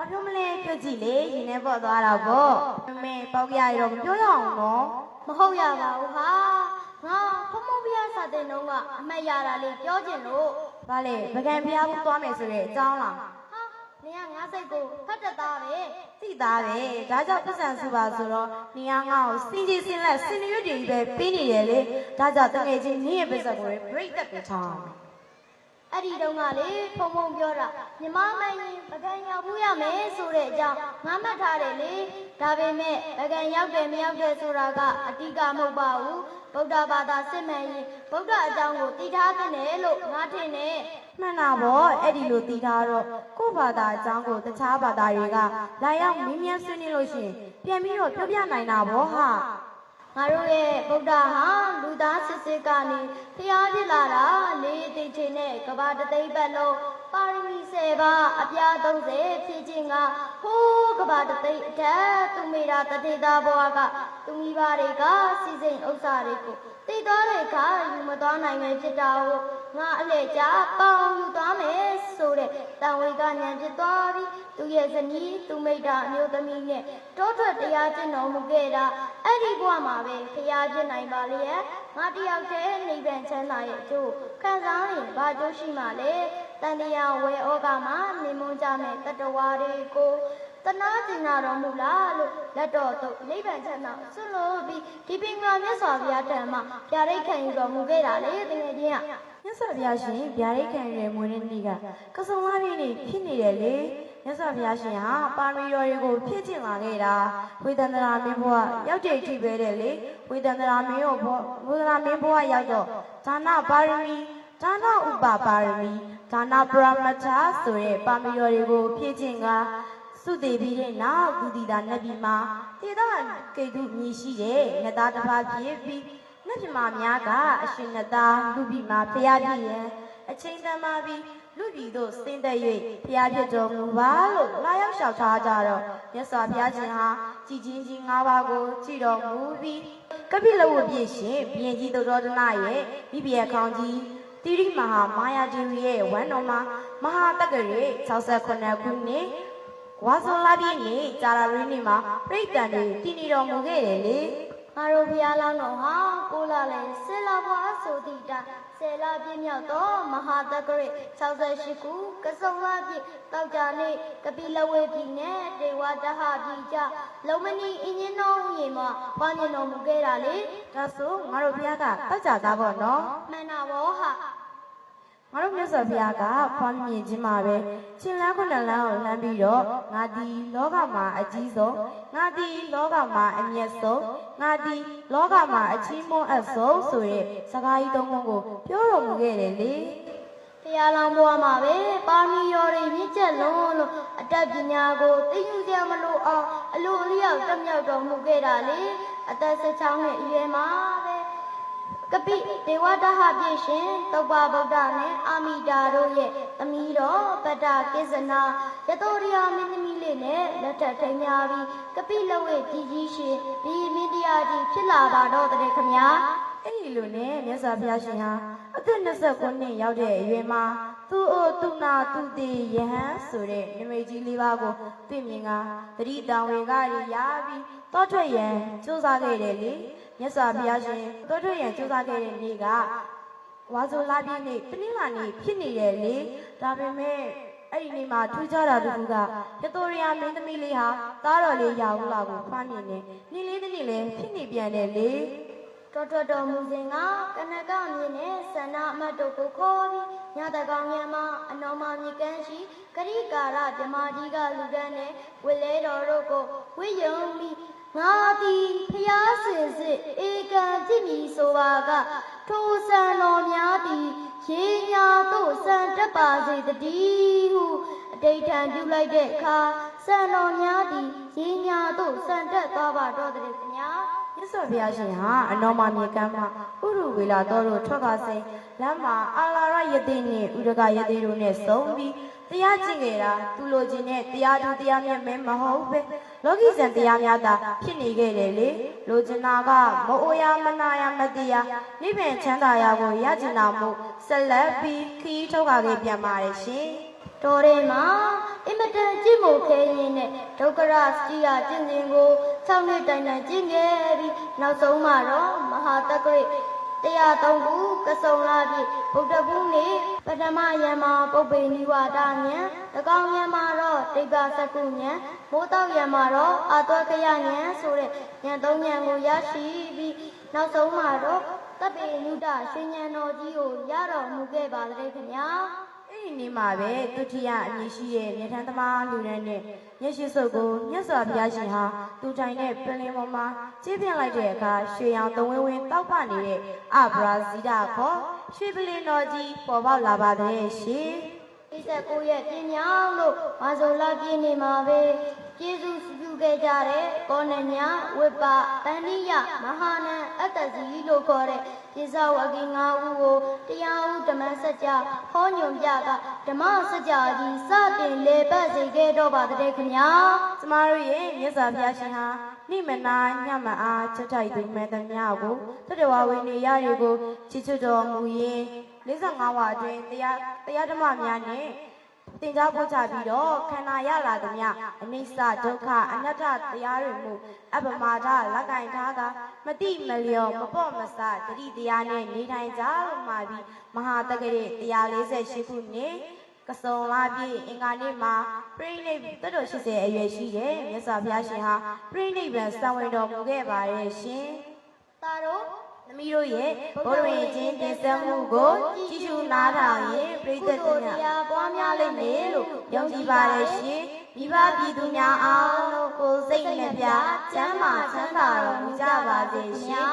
ဘာပြောမလဲပြောကြည့်လေရင်ထဲပေါ်သွားတာပေါ့မမေပေါက်ရရတော့မပြောရအောင်နော်မဟုတ်ရပါဘူးဟာငါဖမုံပြစာတဲ့နှုံးကအမှတ်ရတာလေးပြောချင်လို့ဘာလဲပကံဖျားဘူးသွားမယ်ဆိုတဲ့အကြောင်းလားဟာနေကငါစိတ်ကိုဖတ်တတ်သားပဲသိသားပဲဒါကြောင့်ပတ်စံစုပါဆိုတော့နေရငါ့ကိုစင်ကြီးစင်လက်စင်ရွတ်တွေပဲပြီးနေတယ်လေဒါကြောင့်တငယ်ချင်းနေရဲ့ပတ်စံကို break တက်ပြထားအဲ့ ဒီတုန်းကလေဖုံဖုံပြောတာမြမမင်းရင်ပကံရောက်ဘူးရမယ်ဆိုတဲ့အကြောင်းငါမှတ်ထားတယ်လေဒါပေမဲ့ပကံရောက်တယ်မရောက်တယ်ဆိုတာကအတိကမဟုတ်ပါဘူးဗုဒ္ဓဘာသာစစ်မှန်ရင်ဗုဒ္ဓအကြောင်းကိုသိထားသင့်တယ်လို့ငါထင်တယ်မှန်တာပေါ့အဲ့ဒီလိုသိထားတော့ကိုယ့်ဘာသာအကြောင်းကိုတခြားဘာသာတွေကလာရောက်မင်းမြန်းဆွေးနွေးလို့ရှိရင်ပြန်ပြီးတော့ပြောပြနိုင်တာပေါ့ဟာငါတို့ရဲ့ဗုဒ္ဓဟာလူ သားစစ်စစ်ကနေဖျားဖြစ်လာတာလေးသိချင်းနဲ့ကဘာတသိမ့်ပတ်လုံး ပါရမီ10ပါးအပြား30ဖြည့်ခြင်းကဟိုးကဘာတသိမ့်အထက်သူမိတာတတိသားဘွားကသူမိဘတွေကစီစဉ်ဥစ္စာတွေကိုသိသွားတဲ့အခါယူမသွားနိုင်ပဲဖြစ်တာကိုငါအလဲကြပေါင်းယူသွားမယ်ဆိုတဲ့တန်ဝေကညံဖြစ်သွားပြီးသူရဲ့ဇနီးသူမိတာအမျိုးသမီးနဲ့တောထွက်တရားကျင့်တော်မူခဲ့တာအဲ့ဒီဘဝမှာပဲဖျားဖြစ်နိုင်ပါလေရဲ့ငါတယောက်တည်းနိဗ္ဗာန်ချမ်းသာရဲ့အကျိုးခံစားရင်ဘာကျိုးရှိမှလဲ တန်တရားဝေဩကမှာနေမွန်ကြမဲ့တတဝါတွေကိုတနာကျင်နာတော်မူလားလို့လက်တော်သို့နိဗ္ဗာန်ချမ်းသာဆွလို့ပြီးဒီပင်ကမြတ်စွာဘုရားတန်မှာပြာရိတ်ခံယူတော်မူခဲ့တာလေတကယ်ချင်းကမြတ်စွာဘုရားရှင်ဗျာဒိတ်ခံရတဲ့မွေးနေ့နေ့ကကစုံလာပြည့်နေ့ဖြစ်နေတယ်လေမြတ်စွာဘုရားရှင်ဟာပါရမီတော်တွေကိုဖြည့်ကျင့်လာခဲ့တာဝေဒန္တရာမင်းဘုရားရောက်တဲ့အထိပဲတဲ့လေဝေဒန္တရာမင်းရောဘောဝေဒန္တရာမင်းဘုရားရောက်တော့ဒါနပါရမီ ဒါနဥပပါရမီဒါနပရမတ္ထဆိုတဲ့ပါရမီတော်တွေကိုဖြည့်ကျင့်ကစုတည်ပြီးတဲ့နောက်ဒုတိယနတ်ပြည်မှာတေသာကေတုမြည်ရှိတဲ့နတ်သားတစ်ပါးဖြစ်ပြီးမြတ်မြမာများကအရှင်နသားလူပြည်မှာဖျားပြည့်ရန်အချိန်တန်မာပြီးလူပြည်သို့ဆင်းသက်၍ဖျားပြည့်တော်မူပါလို့လာရောက်လျှောက်ထားကြတော့မြတ်စွာဘုရားရှင်ဟာကြည်ချင်းကြီး၅ပါးကိုကြည်တော်မူပြီးကပိလဝပြည့်ရှင်ဘုရင်ကြီးသုတော်ဒနာရဲ့မိဖုရားခေါင်းကြီး တိရိမဟာမာယာဒေဝီရဲ့ဝမ်းတော်မှာမဟာတက္ကရေ68ခုနှစ်ဝါဆိုလာပြည့်နေ့ကြာရရင်းနေ့မှာပြိတ္တန်တွေတည်နေတော်မူခဲ့တယ်လေ ငါတို့ဘုရားလောင်းတော်ဟာကိုလာလဲဆေလာဘွားဆိုသည့်တိုင်ဆယ်လပြည့်မြောက်သောမဟာတက္ကရ68ခုကစုံလာပြည့်တောက်ကြနေ့ကပိလဝေပြည်နဲ့ဒေဝတဟပြည်ကြလုံမနီအင်းကြီးတော်ရေမှာပွားမြင်တော်မူခဲ့တာလေဒါဆိုငါတို့ဘုရားကတက်ကြသားပေါ့နော်မှန်တာဘောဟာ ငါတို့မြတ်စွာဘုရားကဖွားမြင်ခြင်းမှာပဲရှင်လန်းခုနှစ်လန်းကိုလှမ်းပြီးတော့ငါဒီလောကမှာအကြီးဆုံးငါဒီလောကမှာအမျက်ဆုံးငါဒီလောကမှာအချီးမွမ်းအပ်ဆုံးဆိုတဲ့စကားကြီးသုံးခုကိုပြောတော်မူခဲ့တယ်လေဘုရားလောင်းဘွားမှာပဲပါမီရော်တွေမြင့်ကျက်လုံးလို့အတတ်ပညာကိုသိယူကြမလို့အောင်အလိုအလျောက်တက်မြောက်တော်မူခဲ့တာလေအသက်16နှစ်အရွယ်မှာပဲ ကပိဒေဝတဟပြည့်ရှင်သုပ္ပဗုဒ္ဓနဲ့အာမိတာတို့ရဲ့သမီးတော်ပတ္တကိစ္စနာရတောရိယာမင်းသမီးလေးနဲ့လက်ထပ်ထိမ်းများပြီးကပိလဝေကြီးကြီးရှင်ဒီမင်းတရားကြီးဖြစ်လာပါတော့တဲ့ခမညာအဲ့ဒီလိုနဲ့မြတ်စွာဘုရားရှင်ဟာအသက်29နှစ်ရောက်တဲ့အရွယ်မှာသူ့အိုသူနာသူတိယဟန်ဆိုတဲ့နမိတ်ကြီးလေးပါးကိုတွေ့မြင်ကတတိတောင်ဝင်ကရရပြီးတောထွက်ရန်စူးစမ်းခဲ့တယ်လေ မြတ်စွာဘုရားရှင်တောထွက်ရန်စူးစမ်းခဲ့တဲ့နေ့ကဝါဆိုလာပြည့်နေ့တနင်္လာနေ့ဖြစ်နေတယ်လေဒါပေမဲ့အဲ့ဒီနေ့မှာထူးခြားတာတစ်ခုကရတိုရီယာမင်းသမီးလေးဟာသားတော်လေးရာဦးလာကိုဖွားမြင်နေနေ့လေးတစ်နေ့လေးဖြစ်နေပြန်တယ်လေတော်တော်တော်မူစဉ်ကကနကမြင့်နဲ့ဆန္ဒအမတ်တို့ကိုခေါ်ပြီးညတကောင်ရံမှာအနော်မမြေကန်းရှိဂရိကာရဓမ္မကြီးကလူတန်းနဲ့ဝိလဲတော်တို့ကိုဝိယုံပြီး ငါသည်ဖျားစင်စစ်ဧကံကြည့်မည်ဆိုပါကထိုဆံတော်များသည်ရေညာတို့ဆံတက်ပါစေတည်းဟုအတိတ်ထံပြုလိုက်တဲ့အခါဆံတော်များသည်ရေညာတို့ဆံတက်သွားပါတော့တဲ့ခင်ဗျာမြတ်စွာဘုရားရှင်ဟာအနောမမြေကမ်းမှာဥရုဝေလာတော်တို့ထွက်ကစိန်လမ်းမှာအာလာရယတိနဲ့ဥဒကယတိတို့နဲ့စုံပြီးတရားကျင့်ကြတာသူလိုချင်တဲ့တရားသူတရားမြတ်မဲမဟုတ်ပဲ လောကီဇံတရားများသာဖြစ်နေခဲ့တယ်လေလိုချင်တာကမအိုရမနာရမတရားနိဗ္ဗာန်ချမ်းသာရာကိုရကျင်တာမို့ဆက်လက်ပြီးခီးထုတ်ခါခဲ့ပြန်ပါတယ်ရှင်တော်ရဲမှာအင်မတန်ကြည့်မို့ခဲရင်းနဲ့ဒုက္ခရစတိယကျင့်စဉ်ကို6နှစ်တိုင်တိုင်ကျင့်ခဲ့ပြီးနောက်ဆုံးမှာတော့မဟာတက္ကရိတရားသုံးခုကစုံလာပြီ ဗုဒ္ဓဘုနေ့ပထမယံမှာပုပ္ပေနိဝါဒဉာဏ်တကောင်ယံမှာတော့တိဗ္ဗစကုဉာဏ်မိုးတောက်ယံမှာတော့အာသွကယဉာဏ်ဆိုတဲ့ဉာဏ်သုံးဉာဏ်ကိုရရှိပြီးနောက်ဆုံးမှာတော့တပ်ပေနုဒရှင်ဉာဏ်တော်ကြီးကိုရတော်မူခဲ့ပါတဲ့ခင်ဗျာ အဲ့ဒီနေ့မှာပဲဒုတိယအမည်ရှိတဲ့မြေထမ်းသမားလူရန်နဲ့မျက်ရှိစုပ်ကိုမြတ်စွာဘုရားရှင်ဟာသူတိုင်တဲ့ပင်လင်ပေါ်မှာကျင်းပြလိုက်တဲ့အခါရွှေရောင်သုံးဝင်းဝင်းတောက်ပနေတဲ့အဘရာဇီတာခေါ်ရွှေပလင်တော်ကြီးပေါ်ပေါက်လာပါတဲ့ရှင်29ရက်ပြင်းမြောင်းလို့မဇိုလာပြင်းနေမှာပဲကျေးဇူးပြု ခဲ့ကြတဲ့ကောဏညာဝိပတန်တိယမဟာနံအတ္တဇီလို့ခေါ်တဲ့ပိဇဝဂီ၅ဦးကိုတရားဥဓမ္မစကြာဟောညွန်ပြကဓမ္မစကြာကြီးစတင်လေပတ်စေခဲ့တော့ပါတဲ့ခင်ဗျာကျမတို့ရဲ့မြတ်စွာဘုရားရှင်ဟာနိမနာညမအားချက်ထိုက်သူမဲ့သမျှကိုတတဝဝိနေရတွေကိုချစ်ချွတ်တော်မူရင်55ဝအတွင်းတရားတရားဓမ္မများနဲ့ သင်ကြားပို့ချပြီးတော့ခန္ဓာရလာသမျှအနိစ္စဒုက္ခအနတ္တတရားတွေမှုအပမဒလက်ကင်ထားကမတိမလျော်မပေါ့မဆတတိတရားနဲ့နေထိုင်ကြလို့မှာပြီးမဟာတက္ကရာ148ခုနှစ်ကစုံလာပြည့်အင်္ဂါနေ့မှာပြိဋိဘတ်တော်80အရွယ်ရှိတဲ့မြတ်စွာဘုရားရှင်ဟာပြိဋိဘံစံဝင်တော်မူခဲ့ပါရဲ့ရှင်တာတို့ သမီးတို့ရဲ့ဘုရားရှင်ချင်းတင်ဆက်မှုကိုကြည့်ရှုနားထောင်ရင်ပြိတ္တများပွားများလိမ့်မယ်လို့ယုံကြည်ပါတယ်ရှင်မိဘပြည်သူများအားလုံးကိုစိတ်နှပြချမ်းသာချမ်းသာတော်မူကြပါစေရှင်